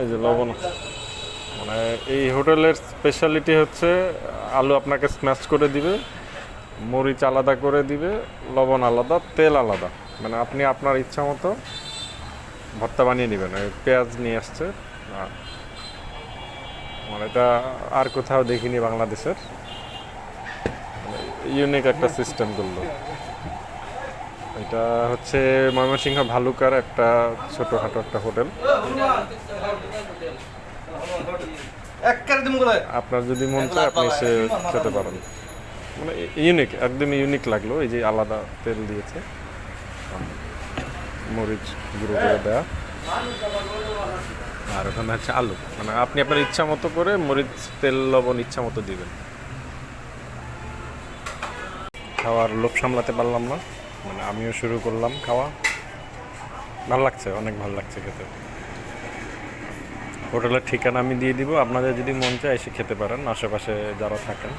এই যে লবণ আছে। মানে এই হোটেলের স্পেশালিটি হচ্ছে, আলু আপনাকে স্ম্যাশ করে দিবে, মরিচ আলাদা করে দিবে, লবণ আলাদা, তেল আলাদা। মানে আপনি আপনার ইচ্ছা মতো ভর্তা বানিয়ে নেবেন। পেঁয়াজ নিয়ে আসছে। মানে এটা আর কোথাও দেখিনি বাংলাদেশের। ইউনিক একটা সিস্টেম করল। এটা হচ্ছে ময়মনসিংহ ভালুকার একটা ছোটোখাটো একটা হোটেল। আপনার যদি মন চায় আপনি সে খেতে পারেন। মানে ইউনিক একদম ইউনিক লাগল এই যে আলাদা তেল দিয়েছে। মরিচ গুঁড়ো করে দেওয়া আর ওখানে হচ্ছে আলু। মানে আপনি আপনার ইচ্ছা মতো করে মরিচ তেল লবণ ইচ্ছা মতো দিবেন। খাওয়ার লোভ সামলাতে পারলাম না। মানে আমিও শুরু করলাম খাওয়া। ভালো লাগছে, অনেক ভালো লাগছে খেতে। হোটেলের ঠিকানা আমি দিয়ে দিব, আপনাদের যদি মন চায় এসে খেতে পারেন, আশেপাশে যারা থাকেন।